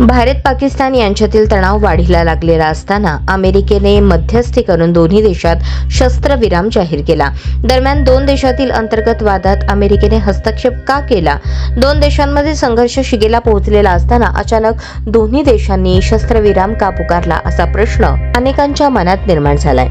भारत पाकिस्तान यांच्यातील तणाव वाढीला लागलेला असताना अमेरिकेने मध्यस्थी करून दोन्ही देशात शस्त्रविराम जाहीर केला. दरम्यान दोन देशातील अंतर्गत वादात अमेरिकेने हस्तक्षेप का केला? दोन देशांमध्ये संघर्ष शिगेला पोहोचलेला असताना अचानक दोन्ही देशांनी शस्त्रविराम का पुकारला असा प्रश्न अनेकांच्या मनात निर्माण झालाय.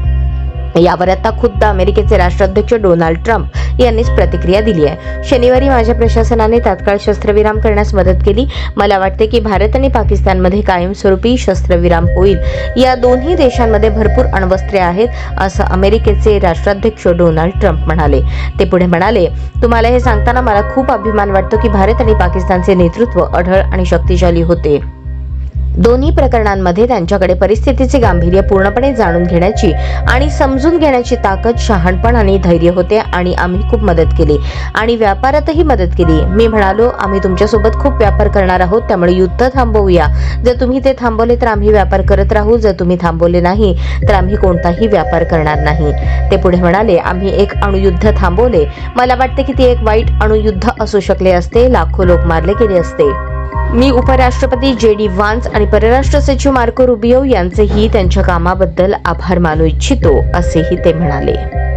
यावर आता खुद्द अमेरिकेचे राष्ट्राध्यक्ष डोनाल्ड ट्रम्प यांनीच प्रतिक्रिया दिली आहे. शनिवारी माझ्या प्रशासनाने तात्काळ शस्त्रविराम करण्यास मदत केली. मला वाटते की भारत आणि पाकिस्तानमध्ये कायमस्वरूपी शस्त्रविराम होईल. या दोन्ही देशांमध्ये भरपूर अण्वस्त्रे आहेत असं अमेरिकेचे राष्ट्राध्यक्ष डोनाल्ड ट्रम्प म्हणाले. ते पुढे म्हणाले तुम्हाला हे सांगताना मला खूप अभिमान वाटतो की भारत आणि पाकिस्तानचे नेतृत्व अढळ आणि शक्तिशाली होते. दोन्ही प्रकरणांमध्ये त्यांच्याकडे परिस्थितीचे गांभीर्य पूर्णपणे जाणून घेण्याची आणि समजून घेण्याची ताकद शहाणपण आणि धैर्य होते आणि आम्ही खूप मदत केली. आणि व्यापारातही मदत केली. मी म्हणालो आम्ही तुमच्यासोबत खूप व्यापार करणार आहोत त्यामुळे युद्ध थांबवूया. जर तुम्ही ते थांबवले तर आम्ही व्यापार करत राहू. जर तुम्ही थांबवले नाही तर आम्ही कोणताही व्यापार करणार नाही. ते पुढे म्हणाले आम्ही एक अणुयुद्ध थांबवले. मला वाटते की ते एक वाईट अणुयुद्ध असू शकले असते. लाखो लोक मारले गेले असते. मी उपराष्ट्रपती जे डी वान्स आणि परराष्ट्र सचिव मार्को रुबियो यांचेही त्यांच्या कामाबद्दल आभार मानू इच्छितो असेही ते म्हणाले.